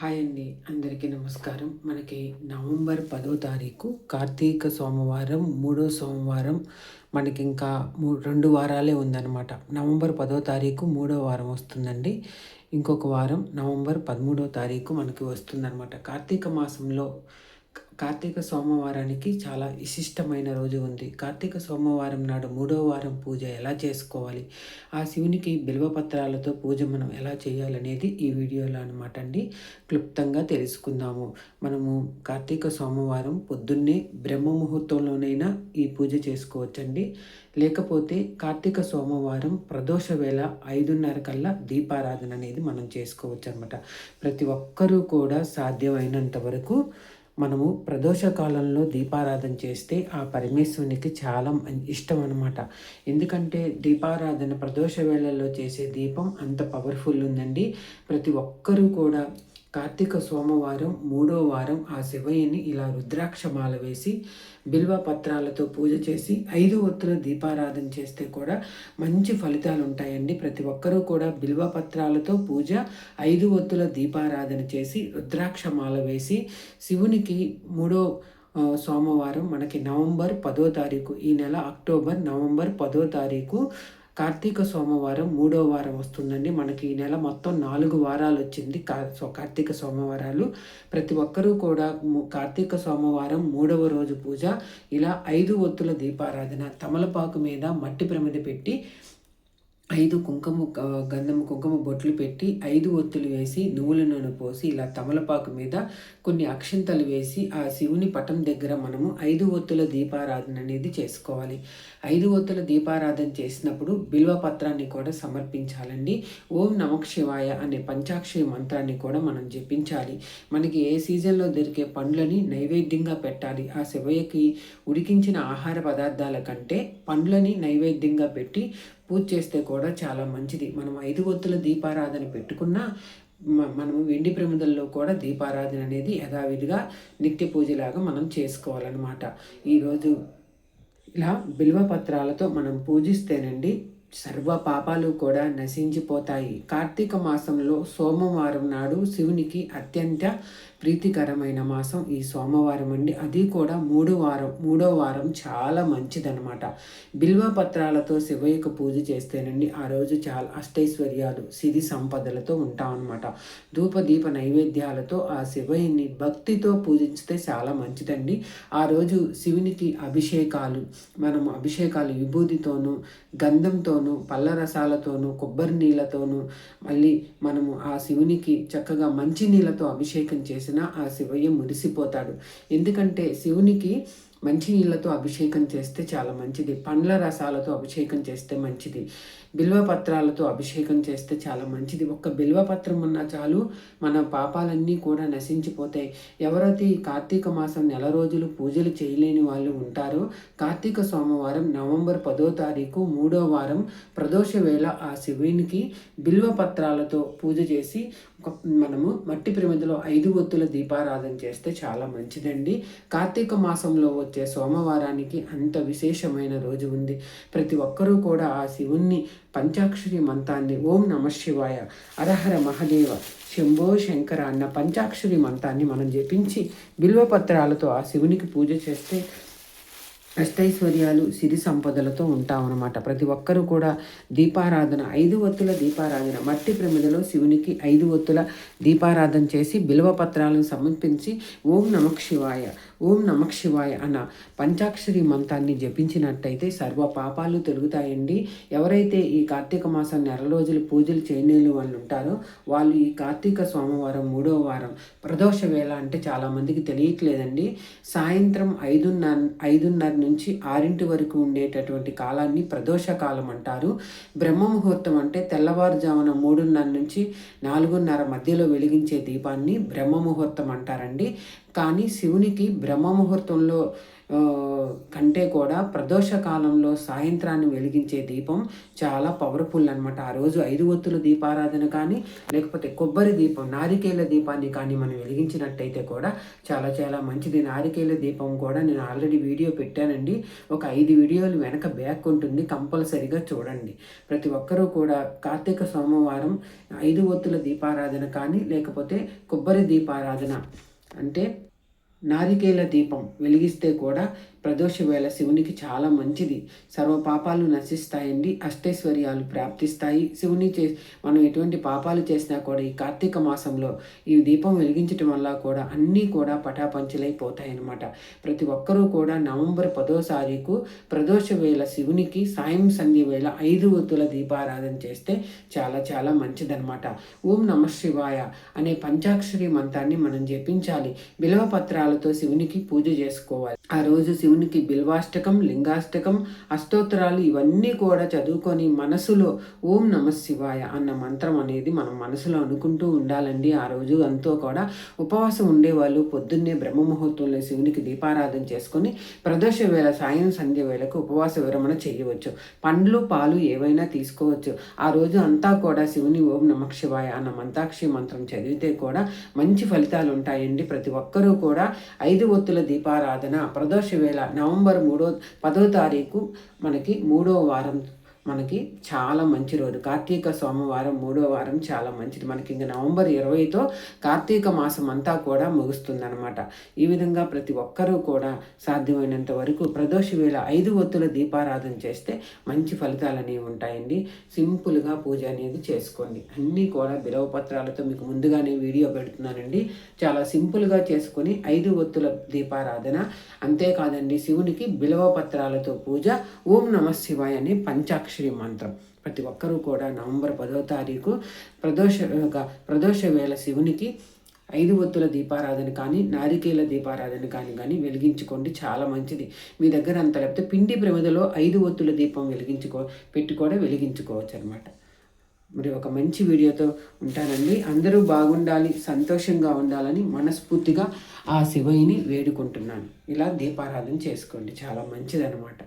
Hi అండి అందరికీ నమస్కారం. మనకి నవంబర్ పదో తారీఖు కార్తీక సోమవారం మూడో సోమవారం మనకి ఇంకా మూ రెండు వారాలే ఉందన్నమాట. నవంబర్ పదో తారీఖు మూడో వారం వస్తుందండి. ఇంకొక వారం నవంబర్ పదమూడో తారీఖు మనకి వస్తుందన్నమాట. కార్తీక మాసంలో కార్తీక సోమవారానికి చాలా విశిష్టమైన రోజు ఉంది. కార్తీక సోమవారం నాడు మూడో వారం పూజ ఎలా చేసుకోవాలి? ఆ శివునికి బిల్వపత్రాలతో పూజ మనం ఎలా చేయాలనేది ఈ వీడియోలో అనమాట అండి. క్లుప్తంగా తెలుసుకుందాము. మనము కార్తీక సోమవారం పొద్దున్నే బ్రహ్మ ముహూర్తంలోనైనా ఈ పూజ చేసుకోవచ్చండి. లేకపోతే కార్తీక సోమవారం ప్రదోష వేళ ఐదున్నర కల్లా దీపారాధన అనేది మనం చేసుకోవచ్చు అనమాట ప్రతి ఒక్కరూ కూడా సాధ్యమైనంత వరకు మనము ప్రదోష కాలంలో దీపారాధన చేస్తే ఆ పరమేశ్వరునికి చాలా ఇష్టం అనమాట ఎందుకంటే దీపారాధన ప్రదోష వేళల్లో చేసే దీపం అంత పవర్ఫుల్ ఉందండి. ప్రతి ఒక్కరూ కూడా కార్తీక సోమవారం మూడో వారం ఆ శివయ్యని ఇలా రుద్రాక్షమాల వేసి బిల్వ పత్రాలతో పూజ చేసి ఐదు ఒత్తుల దీపారాధన చేస్తే కూడా మంచి ఫలితాలు ఉంటాయండి ప్రతి ఒక్కరూ కూడా బిల్వ పత్రాలతో పూజ ఐదు ఒత్తుల దీపారాధన చేసి రుద్రాక్షమాల వేసి శివునికి మూడో సోమవారం మనకి నవంబర్ పదో తారీఖు ఈ నెల అక్టోబర్ నవంబర్ పదో తారీఖు కార్తీక సోమవారం మూడో వారం వస్తుందండి. మనకి ఈ నెల మొత్తం నాలుగు వారాలు వచ్చింది కార్తీక సోమవారాలు. ప్రతి ఒక్కరూ కూడా కార్తీక సోమవారం మూడవ రోజు పూజ ఇలా ఐదు ఒత్తుల దీపారాధన తమలపాకు మీద మట్టి ప్రమిద పెట్టి ఐదు కుంకుమ గంధం కుంకుమ బొట్లు పెట్టి ఐదు ఒత్తులు వేసి నువ్వుల నూనె పోసి ఇలా తమలపాకు మీద కొన్ని అక్షింతలు వేసి ఆ శివుని పటం దగ్గర మనము ఐదు ఒత్తుల దీపారాధన అనేది చేసుకోవాలి. ఐదు ఒత్తుల దీపారాధన చేసినప్పుడు బిల్వ పత్రాన్ని కూడా సమర్పించాలండి. ఓం నమక్ శివాయ అనే పంచాక్షరి మంత్రాన్ని కూడా మనం జపించాలి. మనకి ఏ సీజన్లో దొరికే పండ్లని నైవేద్యంగా పెట్టాలి. ఆ శివయ్యకి ఉడికించిన ఆహార పదార్థాల కంటే పండ్లని నైవేద్యంగా పెట్టి పూజ చేస్తే కూడా చాలా మంచిది. మనం ఐదు ఒత్తుల దీపారాధన పెట్టుకున్నా మనము వెండి ప్రమిదల్లో కూడా దీపారాధన అనేది యథావిధిగా నిత్య పూజలాగా మనం చేసుకోవాలన్నమాట. ఈరోజు ఇలా బిల్వపత్రాలతో మనం పూజిస్తేనండి సర్వ పాపాలు కూడా నశించిపోతాయి. కార్తీక మాసంలో సోమవారం నాడు శివునికి అత్యంత ప్రీతికరమైన మాసం ఈ సోమవారం అండి. అది కూడా మూడు వారం మూడో వారం చాలా మంచిదనమాట బిల్వ పత్రాలతో శివయ్యకు పూజ చేస్తేనండి ఆ రోజు చాలా అష్టైశ్వర్యాలు సిరి సంపదలతో ఉంటామన్నమాట. ధూపదీప నైవేద్యాలతో ఆ శివయ్యని భక్తితో పూజిస్తే చాలా మంచిదండి. ఆ రోజు శివునికి అభిషేకాలు మనం అభిషేకాలు విభూతితోనూ గంధంతోనూ పళ్ళ రసాలతోనూ కొబ్బరి నీళ్ళతోనూ మళ్ళీ మనము ఆ శివునికి చక్కగా మంచి నీళ్ళతో అభిషేకం చేసి చేసినా ఆ శివయ్య మురిసిపోతాడు. ఎందుకంటే శివునికి మంచి నీళ్ళతో అభిషేకం చేస్తే చాలా మంచిది. పండ్ల రసాలతో అభిషేకం చేస్తే మంచిది. బిల్వపత్రాలతో అభిషేకం చేస్తే చాలా మంచిది. ఒక్క బిల్వపత్రం ఉన్నా చాలు మన పాపాలన్నీ కూడా నశించిపోతాయి. ఎవరైతే ఈ కార్తీక మాసం నెల రోజులు పూజలు చేయలేని వాళ్ళు ఉంటారో కార్తీక సోమవారం నవంబర్ పదో తారీఖు మూడో వారం ప్రదోష వేళ ఆ శివునికి బిల్వపత్రాలతో పూజ చేసి మనము మట్టి ప్రమిదలో ఐదు ఒత్తుల దీపారాధన చేస్తే చాలా మంచిదండి. కార్తీక మాసంలో వచ్చే సోమవారానికి అంత విశేషమైన రోజు ఉంది. ప్రతి ఒక్కరూ కూడా ఆ శివుణ్ణి పంచాక్షరి మంతాన్ని ఓం నమ శివాయ అరహర మహదేవ శంభో శంకర అన్న పంచాక్షరి మంతాన్ని మనం జపించి బిల్వపత్రాలతో ఆ శివునికి పూజ చేస్తే అష్టైశ్వర్యాలు సిరి సంపదలతో ఉంటామన్నమాట ప్రతి ఒక్కరూ కూడా దీపారాధన ఐదు ఒత్తుల దీపారాధన మట్టి ప్రమిదలో శివునికి ఐదు ఒత్తుల దీపారాధన చేసి బిల్వపత్రాలను సమర్పించి ఓం నమక్ శివాయ ఓం నమక్ శివాయ అన్న పంచాక్షరి మంతాన్ని జపించినట్టయితే సర్వ పాపాలు తొలుగుతాయండి. ఎవరైతే ఈ కార్తీక మాసం నెల రోజులు పూజలు చేయలేని వాళ్ళు ఉంటారో వాళ్ళు ఈ కార్తీక సోమవారం మూడో వారం ప్రదోష వేళ అంటే చాలామందికి తెలియట్లేదండి. సాయంత్రం ఐదున్నర ఐదున్నర నుంచి ఆరింటి వరకు ఉండేటటువంటి కాలాన్ని ప్రదోష కాలం అంటారు. బ్రహ్మ ముహూర్తం అంటే తెల్లవారుజామున మూడున్నర నుంచి నాలుగున్నర మధ్యలో వెలిగించే దీపాన్ని బ్రహ్మ ముహూర్తం అంటారండి. కానీ శివునికి బ్రహ్మ ముహూర్తంలో కంటే కూడా ప్రదోష కాలంలో సాయంత్రాన్ని వెలిగించే దీపం చాలా పవర్ఫుల్ అనమాట ఆ రోజు ఐదు ఒత్తుల దీపారాధన కానీ లేకపోతే కొబ్బరి దీపం నారికేల దీపాన్ని కానీ మనం వెలిగించినట్టయితే కూడా చాలా చాలా మంచిది. నారికేల దీపం కూడా నేను ఆల్రెడీ వీడియో పెట్టానండి. ఒక ఐదు వీడియోలు వెనక బ్యాక్ ఉంటుంది కంపల్సరిగా చూడండి. ప్రతి ఒక్కరూ కూడా కార్తీక సోమవారం ఐదు ఒత్తుల దీపారాధన కానీ లేకపోతే కొబ్బరి దీపారాధన అంటే నారికేల దీపం వెలిగిస్తే కూడా ప్రదోష వేళ శివునికి చాలా మంచిది. సర్వ పాపాలు నశిస్తాయండి అష్టైశ్వర్యాలు ప్రాప్తిస్తాయి. శివుని చే మనం ఎటువంటి పాపాలు చేసినా కూడా ఈ కార్తీక మాసంలో ఈ దీపం వెలిగించటం వల్ల కూడా అన్నీ కూడా పటాపంచలైపోతాయి అన్నమాట ప్రతి ఒక్కరూ కూడా నవంబర్ పదో తారీఖు ప్రదోష వేళ శివునికి సాయం సంధ్య వేళ ఐదు ఒత్తుల దీపారాధన చేస్తే చాలా చాలా మంచిదన్నమాట. ఓం నమ శివాయ అనే పంచాక్షరి మంత్రాన్ని మనం జపించాలి. బిలవ పత్రాలతో శివునికి పూజ చేసుకోవాలి. ఆ రోజు శివునికి బిల్వాష్టకం లింగాష్టకం అష్టోత్తరాలు ఇవన్నీ కూడా చదువుకొని మనసులో ఓం నమ శివాయ అన్న మంత్రం అనేది మనం మనసులో అనుకుంటూ ఉండాలండి. ఆ రోజు అంతా కూడా ఉపవాసం ఉండేవాళ్ళు. పొద్దున్నే బ్రహ్మముహూర్తంలో శివునికి దీపారాధన చేసుకొని ప్రదోష వేళ సాయం సంధ్య వేళకు ఉపవాస విరమణ చేయవచ్చు. పండ్లు పాలు ఏవైనా తీసుకోవచ్చు. ఆ రోజు అంతా కూడా శివుని ఓం నమః శివాయ అన్న మంతాక్షి మంత్రం చదివితే కూడా మంచి ఫలితాలు ఉంటాయండి. ప్రతి ఒక్కరూ కూడా ఐదు ఒత్తుల దీపారాధన ప్రదోష వేళ నవంబర్ మూడో పదో తారీఖు మనకి మూడో వారం మనకి చాలా మంచి రోజు. కార్తీక సోమవారం మూడో వారం చాలా మంచిది. మనకి ఇంకా నవంబర్ ఇరవైతో కార్తీక మాసం అంతా కూడా ముగుస్తుందన్నమాట. ఈ విధంగా ప్రతి ఒక్కరూ కూడా సాధ్యమైనంత వరకు ప్రదోష వేళ ఐదు ఒత్తుల దీపారాధన చేస్తే మంచి ఫలితాలు అనేవి ఉంటాయండి. సింపుల్గా పూజ అనేది చేసుకోండి. అన్నీ కూడా బిలవ పత్రాలతో మీకు ముందుగానే వీడియో పెడుతున్నానండి. చాలా సింపుల్గా చేసుకొని ఐదు ఒత్తుల దీపారాధన. అంతేకాదండి శివునికి బిలవ పత్రాలతో పూజ. ఓం నమ శివాయ అనే పంచాక్షరి మంత్రం. ప్రతి ఒక్కరూ కూడా నవంబర్ పదో తారీఖు ప్రదోష ప్రదోష వేళ శివునికి ఐదు ఒత్తుల దీపారాధన కానీ నారికేల దీపారాధన కానీ కానీ వెలిగించుకోండి. చాలా మంచిది. మీ దగ్గర అంత లేకపోతే పిండి ప్రమిదలో ఐదు ఒత్తుల దీపం వెలిగించుకో పెట్టి కూడా వెలిగించుకోవచ్చు అనమాట మరి ఒక మంచి వీడియోతో ఉంటానండి. అందరూ బాగుండాలి సంతోషంగా ఉండాలని మనస్ఫూర్తిగా ఆ శివయ్యని వేడుకుంటున్నాను. ఇలా దీపారాధన చేసుకోండి. చాలా మంచిదనమాట